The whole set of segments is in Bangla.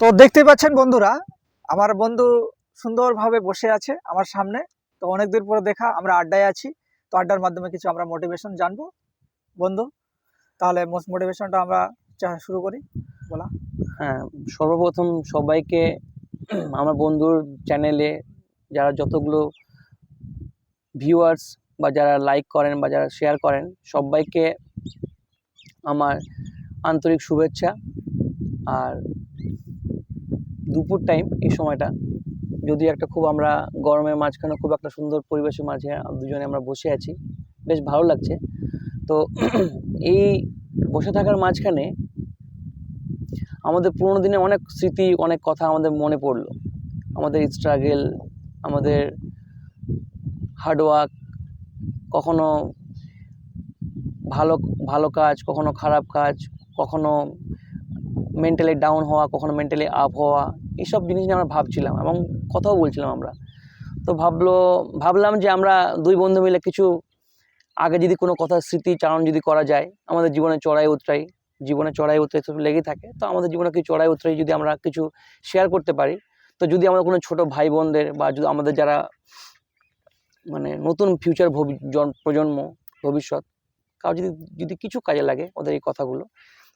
তো দেখতে পাচ্ছেন বন্ধুরা, আমার বন্ধু সুন্দরভাবে বসে আছে আমার সামনে। তো অনেক দূর পরে দেখা, আমরা আড্ডায় আছি। তো আড্ডার মাধ্যমে কিছু আমরা মোটিভেশন জানব। বন্ধু, তাহলে মোটিভেশনটা আমরা শুরু করি। বলা। হ্যাঁ সর্বপ্রথম সবাইকে, আমার বন্ধুর চ্যানেলে যারা যতগুলো ভিউয়ার্স বা যারা লাইক করেন বা যারা শেয়ার করেন, সবাইকে আমার আন্তরিক শুভেচ্ছা। আর দুপুর টাইম এই সময়টা। যদি একটা খুব আমরা গরমের মাঝখানে খুব একটা সুন্দর পরিবেশের মাঝে দুজনে আমরা বসে আছি, বেশ ভালো লাগছে। তো এই বসে থাকার মাঝখানে আমাদের পুরোনো দিনে অনেক স্মৃতি, অনেক কথা আমাদের মনে পড়ল। আমাদের স্ট্রাগেল আমাদের হার্ডওয়ার্ক কখনো ভালো ভালো কাজ, কখনো খারাপ কাজ, কখনো মেন্টালি ডাউন হওয়া, কখনো মেন্টালি আপ হওয়া, এইসব জিনিস নিয়ে আমরা ভাবছিলাম এবং কথাও বলছিলাম আমরা। তো ভাবলো, ভাবলাম যে আমরা দুই বন্ধু মিলে কিছু আগে যদি কোনো কথা, স্মৃতি চারণ যদি করা যায়, আমাদের জীবনে চড়াই উতরাই, জীবনে চড়াই উতরাই তো লেগেই থাকে, তো আমাদের জীবনে কিছু চড়াই উতরাই যদি আমরা কিছু শেয়ার করতে পারি, তো যদি আমাদের কোনো ছোট ভাই বোনদের বা যদি আমাদের যারা মানে নতুন ফিউচার প্রজন্ম, ভবিষ্যৎ কাউ যদি যদি কিছু কাজে লাগে ওদের এই কথাগুলো।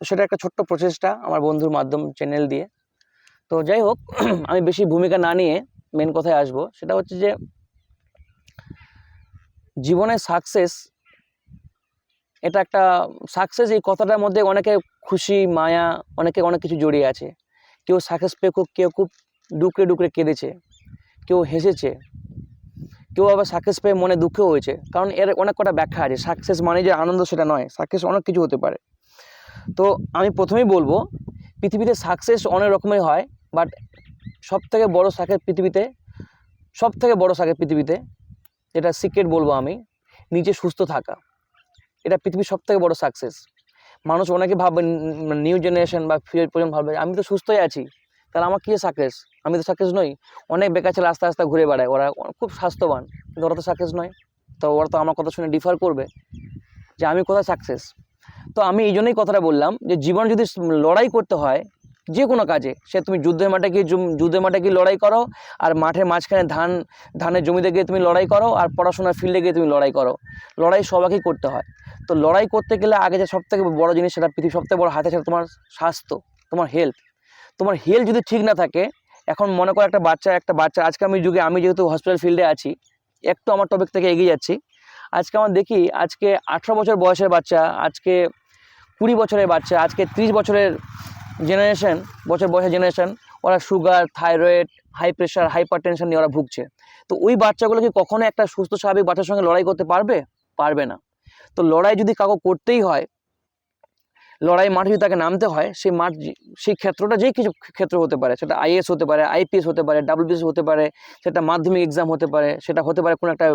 তো সেটা একটা ছোট্ট প্রচেষ্টা আমার বন্ধুর মাধ্যম চ্যানেল দিয়ে। তো যাই হোক, আমি বেশি ভূমিকা না নিয়ে মেন কথায় আসব। সেটা হচ্ছে যে, জীবনে সাকসেস এটা একটা সাকসেস এই কথাটার মধ্যে অনেকে খুশি, মায়া, অনেকে অনেক কিছু জড়িয়ে আছে। কেউ সাকসেস পেয়ে খুব, কেউ খুব ডুকরে ডুকরে কেঁদেছে, কেউ হেসেছে। কেউ আবার সাকসেস পেয়ে মনে দুঃখও হয়েছে। কারণ এর অনেক কটা ব্যাখ্যা আছে। সাকসেস মানে যে আনন্দ সেটা নয় সাকসেস অনেক কিছু হতে পারে। তো আমি প্রথমেই বলব, পৃথিবীতে সাকসেস অনেক রকমের হয় বাট সব থেকে বড়ো সাকসেস পৃথিবীতে সব থেকে বড়ো সাকসেস পৃথিবীতে, যেটা সিক্রেট বলব আমি, নিজে সুস্থ থাকা। এটা পৃথিবীর সব থেকে বড়ো সাকসেস মানুষ অনেকে ভাববে নিউ জেনারেশন বা ফিউচার প্রজন্ম ভাববে, আমি তো সুস্থই আছি। তাহলে আমার কী সাকসেস আমি তো সাকসেস নই। অনেক বেকার ছেলে আস্তে আস্তে ঘুরে বেড়ায়। ওরা খুব স্বাস্থ্যবান, কিন্তু ওরা তো সাকসেস নয়। তো ওরা তো আমার কথা শুনে ডিফার করবে যে আমি কোথায় সাকসেস তো আমি এই জন্যই কথাটা বললাম যে জীবন যদি লড়াই করতে হয়, যে কোনো কাজে, সে তুমি যুদ্ধের মাঠে গিয়ে যুদ্ধের মাঠে গিয়ে লড়াই করো, আর মাঠের মাঝখানে ধান, ধানের জমিতে গিয়ে তুমি লড়াই করো, আর পড়াশোনার ফিল্ডে গিয়ে তুমি লড়াই করো। লড়াই সবাইকেই করতে হয়। তো লড়াই করতে গেলে আগে যে সবথেকে বড় জিনিস সেটা পৃথিবীর সবথেকে বড় হাতে সেটা তোমার স্বাস্থ্য, তোমার হেলথ তোমার হেলথ যদি ঠিক না থাকে, এখন মনে করো একটা বাচ্চা একটা বাচ্চা, আজকে আমি যুগে, আমি যেহেতু হসপিটাল ফিল্ডে আছি, একটু আমার টপিক থেকে এগিয়ে যাচ্ছি। আজকে আমার দেখি, আজকে আঠেরো বছর বয়সের বাচ্চা, আজকে কুড়ি বছরের বাচ্চা, আজকে ত্রিশ বছরের জেনারেশন বছর বয়সের জেনারেশন ওরা sugar thyroid high pressure hypertension নিয়ে ওরা ভুগছে। তো ওই বাচ্চাগুলো কি কখনো একটা সুস্থ, স্বাভাবিক বাচ্চার সঙ্গে লড়াই করতে পারবে? পারবে না। তো লড়াই যদি কাউকে করতেই হয় লড়াই মাঠে যদি তাকে নামতে হয়, সেই মাঠ সেই ক্ষেত্রটা যেই কিছু ক্ষেত্র হতে পারে, সেটা আইএস হতে পারে আইপিএস হতে পারে ডাব্লিউবিএস হতে পারে, সেটা মাধ্যমিক এক্সাম হতে পারে, সেটা হতে পারে কোনো একটা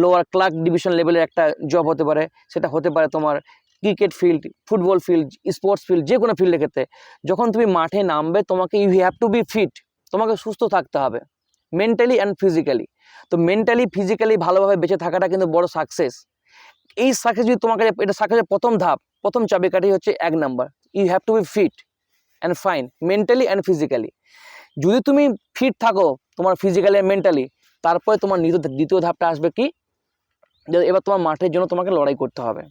লোয়ার ক্লার্ক ডিভিশন লেভেলের একটা জব হতে পারে, সেটা হতে পারে তোমার cricket field football field sports field যে কোনো ফিল্ডের ক্ষেত্রে। যখন তুমি মাঠে নামবে, তোমাকে you have to be fit তোমাকে সুস্থ থাকতে হবে মেন্টালি অ্যান্ড ফিজিক্যালি তো মেন্টালি ফিজিক্যালি ভালোভাবে বেঁচে থাকাটা কিন্তু বড় সাকসেস এই সাকসেস যদি তোমাকে, এটা সাকসেসের প্রথম ধাপ প্রথম চাবিকাঠি হচ্ছে এক number. You have to be fit and fine mentally and physically যদি তুমি ফিট থাকো তোমার ফিজিক্যালি অ্যান্ড মেন্টালি তারপরে তোমার দ্বিতীয় দ্বিতীয় ধাপটা আসবে কি? এবার তোমার মাঠের জন্য তোমাকে লড়াই করতে হবে।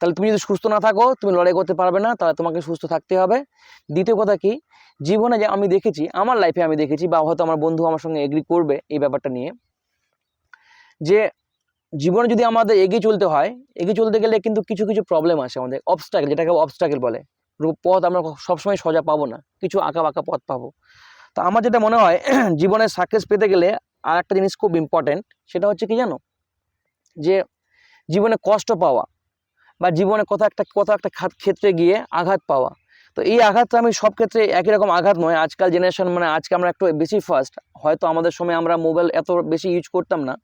তাহলে তুমি যদি সুস্থ না থাকো, তুমি লড়াই করতে পারবে না, তাহলে তোমাকে সুস্থ থাকতে হবে। দ্বিতীয় কথা কি? জীবনে যে আমি দেখেছি, আমার লাইফে আমি দেখেছি, বা হয়তো আমার বন্ধু আমার সঙ্গে এগ্রি করবে এই ব্যাপারটা নিয়ে, যে জীবনে যদি আমাদের এগিয়ে চলতে হয়, এগিয়ে চলতে গেলে কিন্তু কিছু কিছু প্রবলেম আসে আমাদের। অবস্টাকেল যেটাকে অবস্টাকেল বলে। পথ আমরা সবসময় সোজা পাবো না। কিছু আঁকা বাঁকা পথ পাবো। তো আমার যেটা মনে হয় জীবনে সাকসেস পেতে গেলে আর একটা জিনিস খুব ইম্পর্ট্যান্ট সেটা হচ্ছে কি জানো? যে জীবনে কষ্ট পাওয়া বা জীবনে কোথাও একটা কোথাও একটা খাত- ক্ষেত্রে গিয়ে আঘাত পাওয়া। তো এই আঘাতটা আমি সব ক্ষেত্রে একই রকম আঘাত নয়। আজকাল জেনারেশন মানে আজকে আমরা একটু বেশি ফাস্ট হয়তো আমাদের সময় আমরা মোবাইল এত বেশি ইউজ করতাম না।